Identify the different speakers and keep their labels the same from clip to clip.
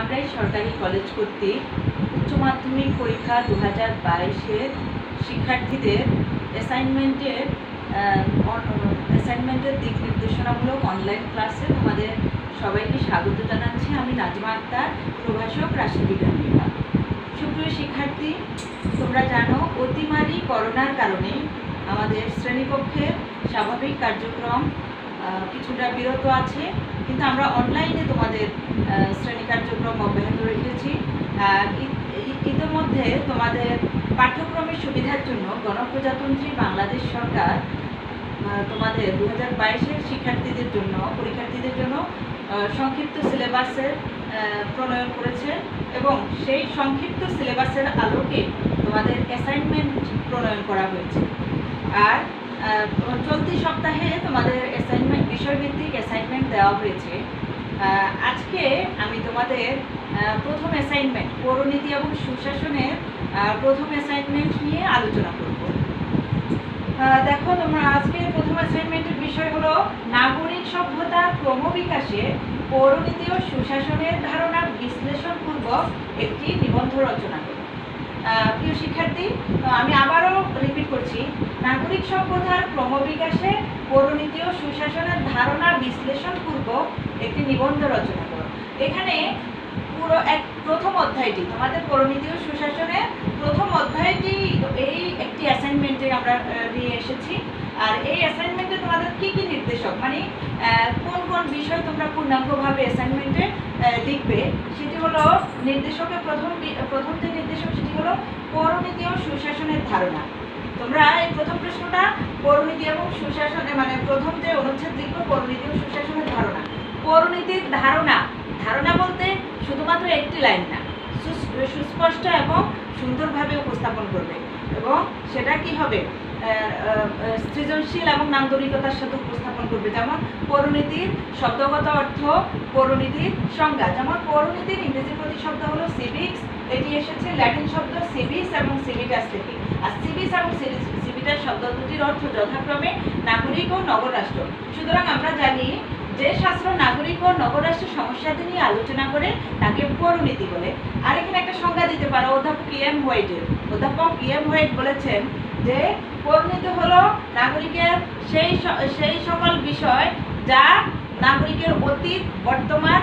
Speaker 1: ধামরাই সরকারি কলেজ কর্তৃক উচ্চ মাধ্যমিক পরীক্ষা দু হাজার বাইশের শিক্ষার্থীদের অ্যাসাইনমেন্টের অ্যাসাইনমেন্টের দিক নির্দেশনামূলক অনলাইন ক্লাসে তোমাদের সবাইকে স্বাগত জানাচ্ছি। আমি নাজমা আক্তার, প্রভাষক রাষ্ট্রবিজ্ঞান বিভাগ। সুপ্রিয় শিক্ষার্থী, তোমরা জানো অতিমারি করোনার কারণে আমাদের শ্রেণীকক্ষের স্বাভাবিক কার্যক্রম কিছুটা বিরত আছে, কিন্তু আমরা অনলাইনে তোমাদের শ্রেণি কার্যক্রম অব্যাহত রেখেছি। ইতিমধ্যে তোমাদের পাঠ্যক্রমের সুবিধার জন্য গণপ্রজাতন্ত্রী বাংলাদেশ সরকার তোমাদের দু হাজার বাইশের শিক্ষার্থীদের জন্য, পরীক্ষার্থীদের জন্য সংক্ষিপ্ত সিলেবাসের প্রণয়ন করেছে এবং সেই সংক্ষিপ্ত সিলেবাসের আলোকে তোমাদের অ্যাসাইনমেন্ট প্রণয়ন করা হয়েছে। আর চলতি সপ্তাহে তোমাদের অ্যাসাইনমেন্ট বিষয়ভিত্তিক অ্যাসাইনমেন্ট দেওয়া হয়েছে। আজকে আমি তোমাদের প্রথম অ্যাসাইনমেন্ট পৌরনীতি এবং সুশাসনের প্রথম অ্যাসাইনমেন্ট নিয়ে আলোচনা করব। দেখো, তোমরা আজকে প্রথম অ্যাসাইনমেন্টের বিষয় হলো নাগরিক সভ্যতার ক্রমবিকাশে পৌরনীতি ও সুশাসনের ধারণা বিশ্লেষণপূর্বক একটি নিবন্ধ রচনা করো। প্রিয় শিক্ষার্থী, আমি আবারও রিপিট করছি নাগরিক সভ্যতার ক্রমবিকাশে পৌরনীতি ও সুশাসনের ধারণা বিশ্লেষণ বিশ্লেষণপূর্বক একটি নিবন্ধ রচনা করো। এখানে পুরো এক প্রথম অধ্যায়টি, তোমাদের পৌরনীতি ও সুশাসনের প্রথম অধ্যায়টি, এই একটি অ্যাসাইনমেন্টে আমরা নিয়ে এসেছি। আর এই অ্যাসাইনমেন্টে তোমাদের কি কি নির্দেশক মানে কোন কোন বিষয় তোমরা পূর্ণাঙ্গভাবে অ্যাসাইনমেন্টে লিখবে, সেটি হলো নির্দেশকের প্রথম প্রথম যে নির্দেশক, সেটি হলো পৌরনীতি ও সুশাসনের ধারণা। তোমরা এই প্রথম প্রশ্নটা পৌরনীতি এবং সুশাসনে মানে প্রথম যে অনুচ্ছেদ লিখব, পৌরনীতি ও সুশাসনের ধারণা। পৌরনীতির ধারণা। ধারণা বলতে শুধুমাত্র একটি লাইন না, সুস- সুস্পষ্ট এবং সুন্দরভাবে উপস্থাপন করবে। এবং সেটা কি হবে? সৃজনশীল এবং নান্দনিকতার সাথে উপস্থাপন করবে। যেমন পৌরনীতির শব্দগত অর্থ, পৌরনীতির সংজ্ঞা। যেমন পৌরনীতির ইংরেজি প্রতি শব্দ হলো সিভিক্স এটি এসেছে ল্যাটিন শব্দ সিভিক্স এবং সিভিটাস থেকে আর সিভিস এবং সিভিটাস শব্দ দুটির অর্থ যথাক্রমে নাগরিক ও নগররাষ্ট্র। সুতরাং আমরা জানি যে শাস্ত্র নাগরিক ও নগররাষ্ট্রের সমস্যাটি নিয়ে আলোচনা করে তাকে পৌরনীতি বলে। আর এখানে একটা সংজ্ঞা দিতে পারো, অধ্যাপক ই এম হোয়াইটের অধ্যাপক ই এম হোয়াইট বলেছেন যে পৌরনীতি হলো নাগরিকের সেই সেই সকল বিষয় যা নাগরিকের অতীত, বর্তমান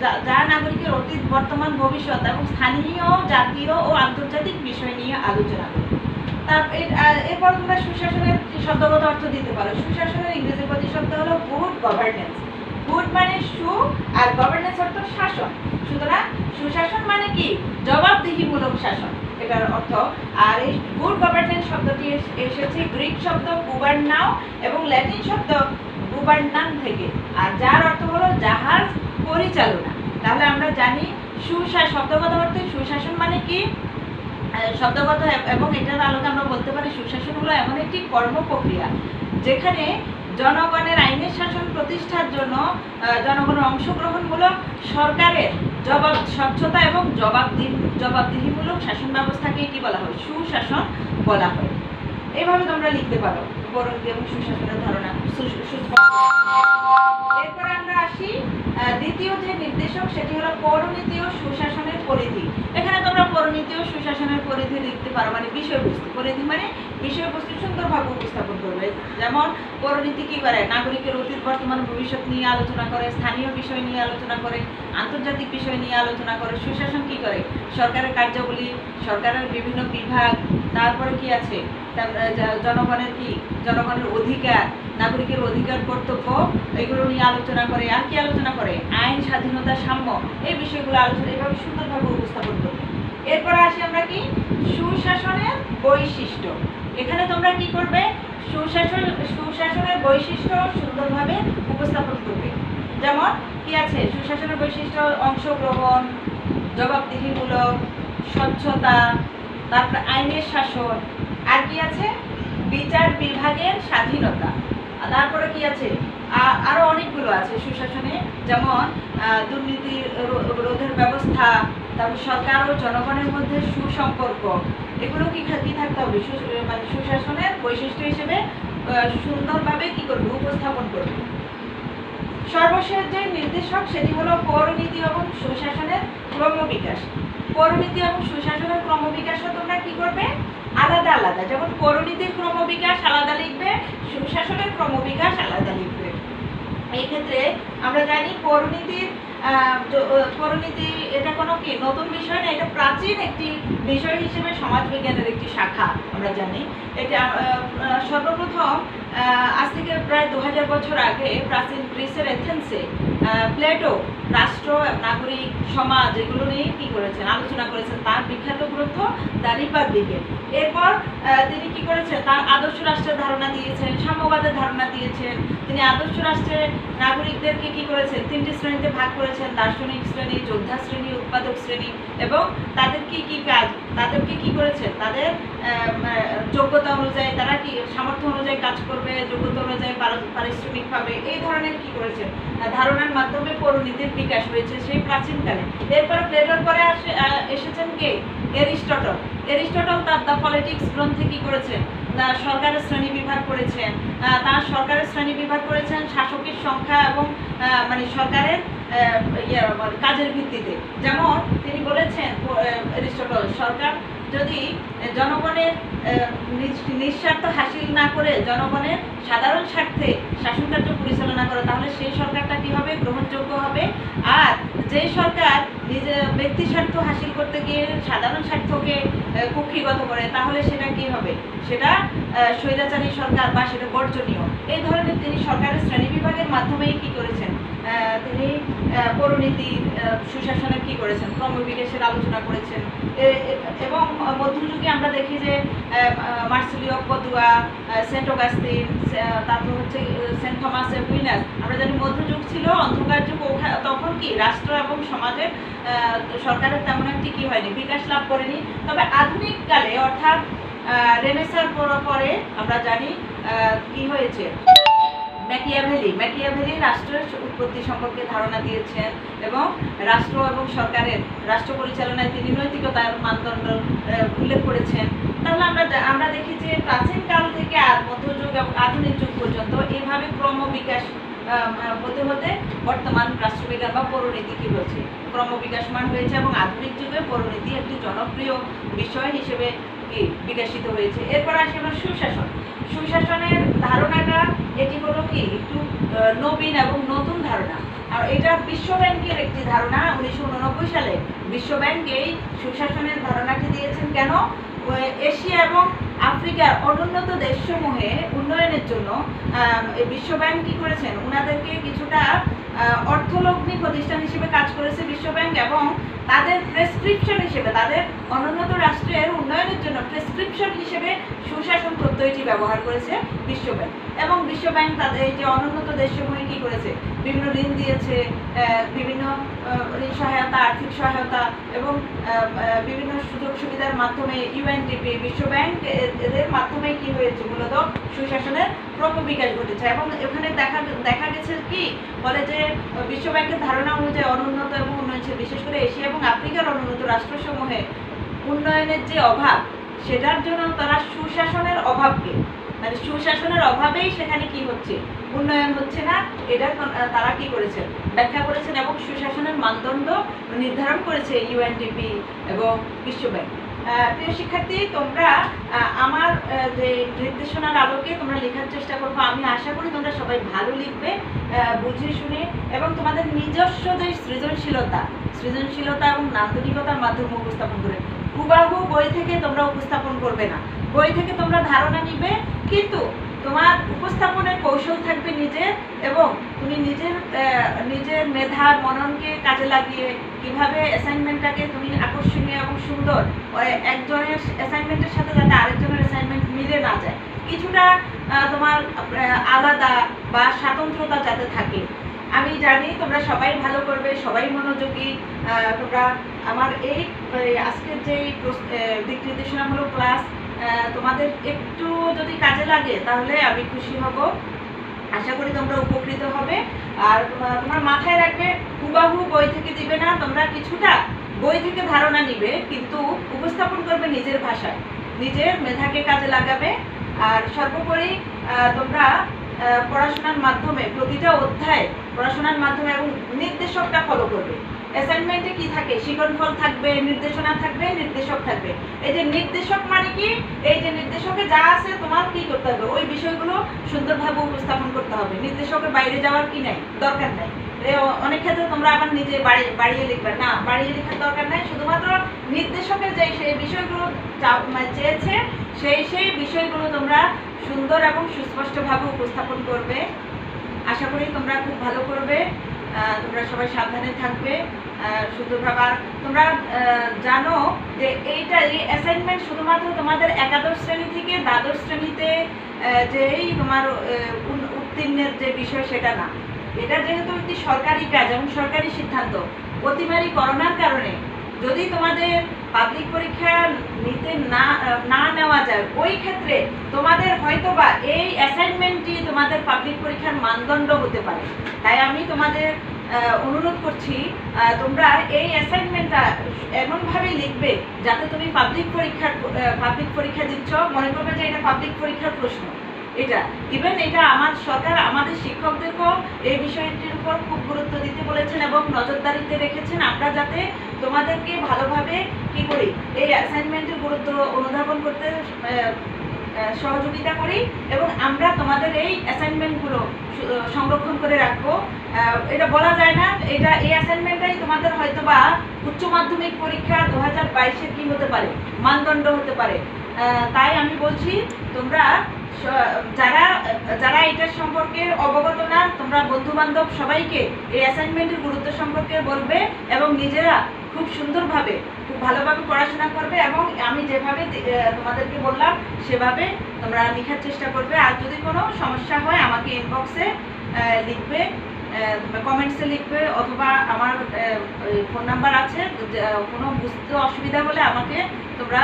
Speaker 1: যা- নাগরিকের অতীত, বর্তমান, ভবিষ্যৎ এবং স্থানীয়, জাতীয় ও আন্তর্জাতিক বিষয় নিয়ে আলোচনা করে তার এরপর তোমরা সুশাসনের শব্দগত অর্থ দিতে পারো? সুশাসনের ইংরেজি প্রতিশব্দ হলো গুড গভর্নেন্স গুড মানে সু আর গভর্নেন্স অর্থ শাসন। সুতরাং সুশাসন মানে কি? জবাবদিহিমূলক শাসন। এটার অর্থ, আর এই গুড গভর্নেন্স শব্দটি এসেছে গ্রিক শব্দ গুবার্নাও এবং ল্যাটিন শব্দ গুবার্নান থেকে। আর যার অর্থ হলো জাহাজ পরিচালনা। তাহলে আমরা জানি সুশা শব্দগত অর্থে সুশাসন মানে কি? শব্দগত এবং এটার আলোকে আমরা বলতে পারি সুশাসন হলো এমন একটি কর্ম প্রক্রিয়া, যেখানে জনগণের আইনের শাসন প্রতিষ্ঠার জন্য জনগণের অংশগ্রহণমূলক সরকারের জবাব, স্বচ্ছতা এবং জবাবদিহি জবাবদিহিমূলক শাসন ব্যবস্থাকে কি বলা হয়? সুশাসন বলা হয়। এইভাবে তোমরা লিখতে পারো। পরনীতি এবং সুশাসনের ধারণা এরপরে আমরা আসি দ্বিতীয় যে নির্দেশক, সেটি হলো পৌরনীতি ও সুশাসনের পরিধি। এখানে তোমরা পৌরনীতি ও সুশাসনের পরিধি লিখতে পারো মানে বিষয়বস্তু পরিধি মানে বিষয়বস্তু সুন্দরভাবে উপস্থাপন করবে। যেমন, পৌরনীতি কি করে? নাগরিকের অতীত, বর্তমান, ভবিষ্যৎ নিয়ে আলোচনা করে, স্থানীয় বিষয় নিয়ে আলোচনা করে, আন্তর্জাতিক বিষয় নিয়ে আলোচনা করে। সুশাসন কি করে? সরকারের কার্যাবলী, সরকারের বিভিন্ন বিভাগ তারপরে কি আছে? জনগণের কি? জনগণের অধিকার, নাগরিকের অধিকার, কর্তব্য, এগুলো নিয়ে আলোচনা করে। আর কি আলোচনা করে? আইন, স্বাধীনতা, সাম্য। এই বিষয়গুলো আলোচনা এভাবে সুন্দরভাবে উপস্থাপন করবে। এরপর আসি আমরা কি? সুশাসনের বৈশিষ্ট্য। এখানে তোমরা কি করবে? সুশাসন, সুশাসনের বৈশিষ্ট্য সুন্দরভাবে উপস্থাপন করবে। যেমন কি আছে? সুশাসনের বৈশিষ্ট্য অংশগ্রহণ, জবাবদিহিমূলক, স্বচ্ছতা তারপরে আইনের শাসন। আর কি আছে? বিচার বিভাগের স্বাধীনতা। তারপরে কি আছে? আ- আরও অনেকগুলো আছে সুশাসনে। যেমন দুর্নীতি রোধের ব্যবস্থা, তারপর সরকার ও জনগণের মধ্যে সুসম্পর্ক। এগুলো কি কি থাকতে হবে? মানে সুশাসনের বৈশিষ্ট্য হিসেবে সুন্দরভাবে কি করবে? উপস্থাপন করবে। সর্বশেষ যে নির্দেশক, সেটি হলো পৌরনীতি এবং সুশাসন ক্রমবিকাশ। পরিণতি এবং সুশাসনের ক্রমবিকাশও তোমরা কি করবে? আলাদা আলাদা। যেমন পরিণতির ক্রমবিকাশ আলাদা লিখবে সুশাসনের ক্রমবিকাশ আলাদা লিখবে। এই ক্ষেত্রে আমরা জানি আহ, পরিণতি এটা কোনো কি? নতুন বিষয় না এটা প্রাচীন একটি বিষয় হিসেবে সমাজবিজ্ঞানের একটি শাখা আমরা জানি। এটা সর্বপ্রথম আজ থেকে প্রায় দু হাজার বছর আগে প্রাচীন গ্রিসের এথেন্সে প্লেটো রাষ্ট্র, নাগরিক, সমাজ এগুলো নিয়ে কি করেছেন, আলোচনা করেছেন তার বিখ্যাত গ্রন্থ দ্য রিপাবলিকে এরপর তিনি কি করেছেন, তার আদর্শ রাষ্ট্রের ধারণা দিয়েছেন, সাম্যবাদের ধারণা দিয়েছেন। তিনি আদর্শ রাষ্ট্রের নাগরিকদেরকে কি করেছেন, তিনটি শ্রেণীতে ভাগ করেছেন, দার্শনিক শ্রেণি, যোদ্ধা শ্রেণি, উৎপাদক শ্রেণি এবং তাদেরকে কি কাজ, তাদেরকে কি করেছেন, তাদের যোগ্যতা অনুযায়ী তারা কি, সামর্থ্য অনুযায়ী কাজ করবে যোগ্যতা অনুযায়ী পার- পারিশ্রমিক পাবে এই ধরনের কি করেছেন ধারণার মাধ্যমে পরিণতির বিকাশ হয়েছে সেই প্রাচীনকালে। এরপরে প্লেটোর পরে আসে এসেছেন কে? এরিস্টটল। এরিস্টটল তার দ্য পলিটিক্স গ্রন্থে কি করেছেন সরকারের শ্রেণি বিভাগ করেছেন। তার সরকারের শ্রেণি বিভাগ করেছেন শাসকের সংখ্যা এবং মানে সরকারের ইয়ে, মানে কাজের ভিত্তিতে। যেমন তিনি বলেছেন এরিস্টটল সরকার যদি জনগণের নিঃস্বার্থ হাসিল না করে জনগণের সাধারণ স্বার্থে শাসন কার্য পরিচালনা করে, তাহলে সেই সরকারটা কি হবে? গ্রহণযোগ্য হবে? আর যে সরকার নিজে ব্যক্তি স্বার্থ হাসিল করতে গিয়ে সাধারণ স্বার্থকে কুক্ষিগত করে, তাহলে সেটা কি হবে? সেটা স্বৈরাচারী সরকার বা সেটা বর্জনীয়। এই ধরনের তিনি সরকারের শ্রেণি বিভাগের মাধ্যমেই কি করেছেন? তিনি আহ, সুশাসনের কি করেছেন? ক্রমবিকাশের আলোচনা করেছেন। এবং মধ্যযুগে আমরা দেখি যে মার্সেলিও আহ, সেন্ট অগাস্তিন তারপর হচ্ছে সেন্ট থমাস একুইনাস আমরা জানি মধ্যযুগ ছিল অন্ধকার যুগ তখন কি রাষ্ট্র এবং সমাজের সরকারের তেমন একটি কি হয়নি বিকাশ লাভ করেনি। তবে আধুনিক কালে অর্থাৎ রেনেসার পর- আমরা জানি কি হয়েছে। ম্যাকিয়াভেলি ম্যাকিয়াভেলি রাষ্ট্রের উৎপত্তি সম্পর্কে ধারণা দিয়েছেন এবং রাষ্ট্র এবং সরকারের রাষ্ট্র পরিচালনায় তিনি নৈতিকতার মানদণ্ড উল্লেখ করেছেন। তাহলে আমরা আমরা দেখি যে প্রাচীন কাল থেকে মধ্যযুগ এবং আধুনিক যুগ পর্যন্ত এইভাবে ক্রম বিকাশ হতে হতে বর্তমান রাষ্ট্রবিজ্ঞান বা পরিণতি কী হচ্ছে ক্রম বিকাশমান হয়েছে এবং আধুনিক যুগে পরিণতি একটি জনপ্রিয় বিষয় হিসেবে বিকশিত হয়েছে। এরপর আসি আমরা সুশাসন। সুশাসনের ধারণাটা এটি হলো কি? একটু নবীন এবং নতুন ধারণা। আর এটা বিশ্ব ব্যাংকের একটি ধারণা। উনিশশো উননব্বই সালে বিশ্ব ব্যাংক এই সুশাসনের ধারণাটি দিয়েছেন কেন? এশিয়া এবং আফ্রিকার অনুন্নত দেশসমূহে উন্নয়নের জন্য আম, এই বিশ্ব ব্যাংক কি করেছেন? ওনাদেরকে কিছুটা অর্থলগ্নি প্রতিষ্ঠান হিসেবে কাজ করেছে বিশ্ব ব্যাংক এবং তাদের প্রেসক্রিপশন হিসেবে, তাদের অনুন্নত রাষ্ট্রের উন্নয়নের জন্য প্রেসক্রিপশন হিসেবে সুশাসন প্রত্যয়টি ব্যবহার করেছে বিশ্ব ব্যাংক এবং বিশ্বব্যাংক তাদের এই যে অনুন্নত দেশসমূহে কি করেছে? বিভিন্ন ঋণ দিয়েছে বিভিন্ন ঋণ সহায়তা আর্থিক সহায়তা এবং বিভিন্ন সুযোগ সুবিধার মাধ্যমে ইউএনডিপি বিশ্ব ব্যাংক এদের মাধ্যমে কি হয়েছে? মূলত সুশাসনের ক্রমবিকাশ ঘটেছে। এবং এখানে দেখা দেখা গেছে কি? বলে যে আহ, বিশ্ব ব্যাংকের ধারণা অনুযায়ী অনুন্নত এবং উন্নয়নশীল বিশেষ করে এশিয়া এবং আফ্রিকার অনুন্নত রাষ্ট্রসমূহে উন্নয়নের যে অভাব সেটার জন্য তারা সুশাসনের অভাবকে মানে সুশাসনের অভাবেই সেখানে কি হচ্ছে? উন্নয়ন হচ্ছে না, এটা তারা কি করেছেন? ব্যাখ্যা করেছেন এবং সুশাসনের মানদণ্ড নির্ধারণ করেছে ইউএনডিপি এবং বিশ্ব ব্যাংক। প্রিয় শিক্ষার্থী, তোমরা আমার যে নির্দেশনার আলোকে তোমরা লেখার চেষ্টা করব। আমি আশা করি তোমরা সবাই ভালো লিখবে বুঝে শুনে এবং তোমাদের নিজস্ব যে সৃজনশীলতা সৃজনশীলতা এবং নান্দনিকতার মাধ্যমে উপস্থাপন করে, হুবাহু বই থেকে তোমরা উপস্থাপন করবে না। বই থেকে তোমরা ধারণা নিবে, কিন্তু তোমার উপস্থাপনের কৌশল থাকবে নিজের এবং তুমি নিজের নিজের মেধার মননকে কাজে লাগিয়ে কীভাবে অ্যাসাইনমেন্টটাকে তুমি আকর্ষণীয় এবং সুন্দর একজনের অ্যাসাইনমেন্টের সাথে যাতে আরেকজনের অ্যাসাইনমেন্ট মিলে না যায়। কিছুটা তোমার আলাদা বা স্বাতন্ত্রতা যাতে থাকে। আমি জানি তোমরা সবাই ভালো করবে, সবাই মনোযোগী তোমরা আমার এই আজকের যে দিক নির্দেশনামূলক ক্লাস তোমাদের একটু যদি কাজে লাগে, তাহলে আমি খুশি হব। আশা করি তোমরা উপকৃত হবে। আর তোমার- মাথায় রাখবে, হুবাহু বই থেকে দিবে না, তোমরা কিছুটা বই থেকে ধারণা নিবে, কিন্তু উপস্থাপন করবে নিজের ভাষায়। নিজের মেধাকে কাজে লাগাবে। আর সর্বোপরি তোমরা পড়াশোনার মাধ্যমে প্রতিটা অধ্যায় পড়াশোনার মাধ্যমে এবং নির্দেশকটা ফলো করবে। অ্যাসাইনমেন্টে কি থাকে? শিকনফল থাকবে, নির্দেশনা থাকবে, নির্দেশক থাকবে। এই যে নির্দেশক মানে কি? এই যে নির্দেশকে যা আছে তোমার কি করতে হবে? ওই বিষয়গুলো সুন্দরভাবে উপস্থাপন করতে হবে। নির্দেশকের বাইরে যাওয়ার কি নাই? দরকার নাই। অনেক ক্ষেত্রে তোমরা আবার নিজে বাড়ি- বাড়িয়ে লিখবে। না, বাড়িয়ে লেখার দরকার নাই। শুধুমাত্র নির্দেশকের যে সেই বিষয়গুলো মানে চেয়েছে, সেই সেই বিষয়গুলো তোমরা সুন্দর এবং সুস্পষ্টভাবে উপস্থাপন করবে। আশা করি তোমরা খুব ভালো করবে। তোমরা সবাই সাবধানে থাকবে। শুধুভাবে আর তোমরা জানো যে এইটা এই অ্যাসাইনমেন্ট শুধুমাত্র তোমাদের একাদশ শ্রেণি থেকে দ্বাদশ শ্রেণীতে যেই তোমার উত্তীর্ণের যে বিষয় সেটা না। এটা যেহেতু একটি সরকারি কাজ এবং সরকারি সিদ্ধান্ত, অতিমারি করোনার কারণে যদি তোমাদের পাবলিক পরীক্ষা নিতে না না নেওয়া যায়। ওই ক্ষেত্রে তোমাদের হয়তোবা এই অ্যাসাইনমেন্টটি তোমাদের পাবলিক পরীক্ষার মানদণ্ড হতে পারে। তাই আমি তোমাদের অনুরোধ করছি তোমরা এই অ্যাসাইনমেন্টটা এমনভাবে লিখবে যাতে তুমি পাবলিক পরীক্ষার পাবলিক পরীক্ষা দিচ্ছ। মনে করবে যে এটা পাবলিক পরীক্ষার প্রশ্ন। এটা ইভেন এটা আমার সরকার, আমাদের শিক্ষকদেরকেও এই বিষয়টির উপর খুব গুরুত্ব দিতে বলেছেন এবং নজরদারিতে রেখেছেন। আমরা যাতে তোমাদেরকে ভালোভাবে কি করি, এই অ্যাসাইনমেন্টের গুরুত্ব অনুধাবন করতে সহযোগিতা করি এবং আমরা তোমাদের এই অ্যাসাইনমেন্টগুলো সংরক্ষণ করে রাখব। এটা বলা যায় না, এটা এই অ্যাসাইনমেন্টটাই তোমাদের হয়তো বা উচ্চ মাধ্যমিক পরীক্ষা দু হাজার বাইশের কি হতে পারে, মানদণ্ড হতে পারে। তাই আমি বলছি, তোমরা যারা যারা এটার সম্পর্কে অবগত না, তোমরা বন্ধু বান্ধব সবাইকে এই অ্যাসাইনমেন্টের গুরুত্ব সম্পর্কে বলবে এবং নিজেরা খুব সুন্দরভাবে, খুব ভালোভাবে পড়াশোনা করবে এবং আমি যেভাবে তোমাদেরকে বললাম, সেভাবে তোমরা লেখার চেষ্টা করবে। আর যদি কোনো সমস্যা হয়, আমাকে ইনবক্সে লিখবে কমেন্টসে লিখবে অথবা আমার ফোন নাম্বার আছে কোনো বুঝতে অসুবিধা হলে আমাকে তোমরা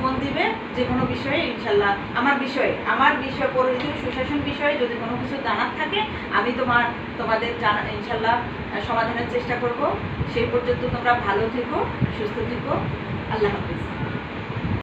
Speaker 1: ফোন দিবে যে কোনো বিষয়ে, ইনশাল্লাহ। আমার বিষয়ে, আমার বিষয়, পরিচিত সুশাসন বিষয়ে যদি কোনো কিছু জানার থাকে, আমি তোমার, তোমাদের জানা, ইনশাল্লাহ সমাধানের চেষ্টা করব। সেই পর্যন্ত তোমরা ভালো থেকো, সুস্থ থেকো। আল্লাহ হাফিজ।